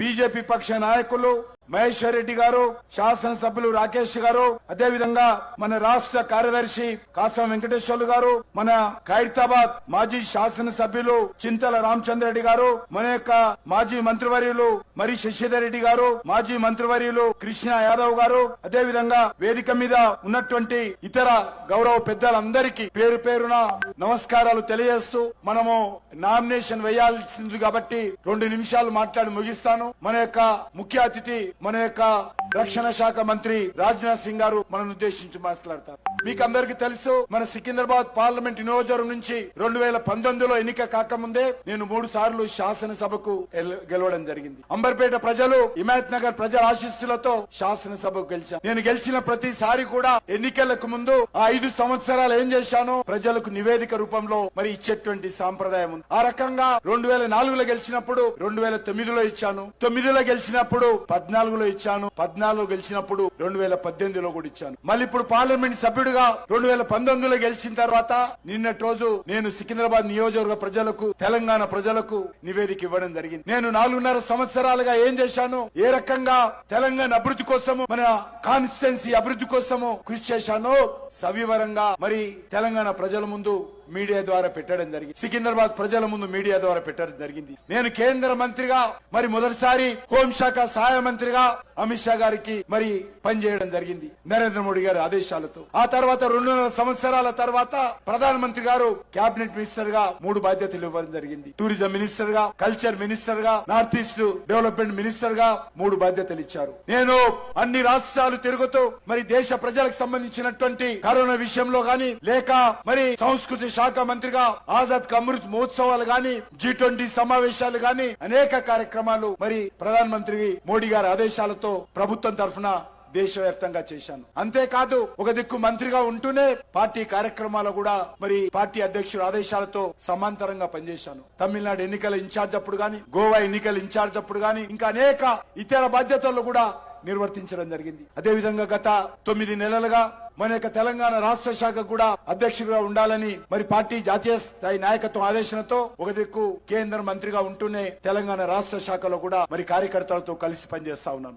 BJP పక్ష నాయకులు మహేశ్వర్ రెడ్డి గారు శాసనసభ్యులు రాకేష్ గారు అదే విధంగా మన రాష్ట్ర కార్యదర్శి కాసం వెంకటేశ్వర్లు గారు మన ఖైరతాబాద్ మాజీ శాసనసభ్యులు చింతల రామచంద్ర రెడ్డి గారు మన యొక్క మాజీ మంత్రివర్యులు మరి శశిధర్ రెడ్డి గారు మాజీ మంత్రివర్యులు కృష్ణ యాదవ్ గారు అదే విధంగా వేదిక మీద ఉన్నటువంటి ఇతర గౌరవ పెద్దలందరికీ పేరు పేరున నమస్కారాలు తెలియజేస్తూ మనము నామినేషన్ వేయాల్సింది కాబట్టి రెండు నిమిషాలు మాట్లాడి ముగిస్తాను. మన యొక్క ముఖ్య అతిథి మన యొక్క రక్షణ శాఖ మంత్రి రాజ్నాథ్ సింగ్ గారు మనను ఉద్దేశించి మాట్లాడతారు. మీకు అందరికి తెలుసు మన సికింద్రాబాద్ పార్లమెంట్ నియోజకవర్గం నుంచి రెండు వేల పంతొమ్మిదిలో ఎన్నిక కాకముందే నేను మూడు సార్లు శాసనసభకు గెలవడం జరిగింది. అంబర్పేట ప్రజలు హిమాయత్ నగర్ ప్రజల ఆశీస్సులతో శాసనసభకు గెలిచాను నేను గెలిచిన ప్రతిసారి కూడా ఎన్నికలకు ముందు ఆ ఐదు సంవత్సరాలు ఏం చేశాను ప్రజలకు నివేదిక రూపంలో మరి ఇచ్చేటువంటి సాంప్రదాయం ఉంది. ఆ రకంగా రెండు వేల నాలుగులో గెలిచినప్పుడు రెండు వేల తొమ్మిదిలో ఇచ్చాను తొమ్మిదిలో గెలిచినప్పుడు పద్నాలుగులో ఇచ్చాను పద్నాలుగులో గెలిచినప్పుడు రెండు వేల పద్దెనిమిదిలో కూడా ఇచ్చాను. మళ్ళీ ఇప్పుడు పార్లమెంట్ సభ్యుడిగా రెండు వేల పంతొమ్మిదిలో గెలిచిన తర్వాత నిన్నటి రోజు నేను సికింద్రాబాద్ నియోజకవర్గ ప్రజలకు తెలంగాణ ప్రజలకు నివేదిక ఇవ్వడం జరిగింది. నేను నాలుగున్నర సంవత్సరాలుగా ఏం చేశాను? ఏ రకంగా తెలంగాణ అభివృద్ధి కోసము మన కాన్స్టిట్యున్సీ అభివృద్ధి కోసము కృషి చేశానో సవివరంగా మరి తెలంగాణ ప్రజల ముందు మీడియా ద్వారా పెట్టడం జరిగింది. సికింద్రాబాద్ ప్రజల ముందు మీడియా ద్వారా పెట్టడం జరిగింది. నేను కేంద్ర మంత్రిగా మరి మొదటిసారి హోంశాఖ సహాయ మంత్రిగా అమిత్ షా గారికి మరి పనిచేయడం జరిగింది నరేంద్ర మోడీ గారి ఆదేశాలతో. ఆ తర్వాత రెండున్నర సంవత్సరాల తర్వాత ప్రధానమంత్రి గారు కేబినెట్ మినిస్టర్గా మూడు బాధ్యతలు ఇవ్వడం జరిగింది. టూరిజం మినిస్టర్గా కల్చర్ మినిస్టర్గా నార్త్ ఈస్ట్ డెవలప్మెంట్ మినిస్టర్గా మూడు బాధ్యతలు ఇచ్చారు. నేను అన్ని రాష్ట్రాలు తిరుగుతూ మరి దేశ ప్రజలకు సంబంధించినటువంటి కరోనా విషయంలో గాని లేక మరి సంస్కృతి శాఖ మంత్రిగా ఆజాద్ అమృత్ మహోత్సవాలు గాని జీ ట్వంటీ సమావేశాలు గాని అనేక కార్యక్రమాలు మరి ప్రధానమంత్రి మోడీ గారి ఆదేశాలతో ప్రభుత్వం తరఫున దేశవ్యాప్తంగా చేశాను. అంతేకాదు ఒక దిక్కు మంత్రిగా ఉంటూనే పార్టీ కార్యక్రమాలు కూడా మరి పార్టీ అధ్యక్షుడు ఆదేశాలతో సమాంతరంగా పనిచేశాను. తమిళనాడు ఎన్నికల ఇన్ఛార్జ్ అప్పుడు గాని గోవా ఎన్నికల ఇన్ఛార్జ్ అప్పుడు గాని ఇంకా అనేక ఇతర బాధ్యతల్లో కూడా నిర్వర్తించడం జరిగింది. అదే విధంగా గత తొమ్మిది నెలలుగా మన యొక్క తెలంగాణ రాష్ట్ర శాఖ కూడా అధ్యక్షుడిగా ఉండాలని మరి పార్టీ జాతీయ స్థాయి నాయకత్వం ఆదేశంతో ఒక దిక్కు కేంద్ర మంత్రిగా ఉంటూనే తెలంగాణ రాష్ట్ర శాఖలో కూడా మరి కార్యకర్తలతో కలిసి పనిచేస్తా ఉన్నాను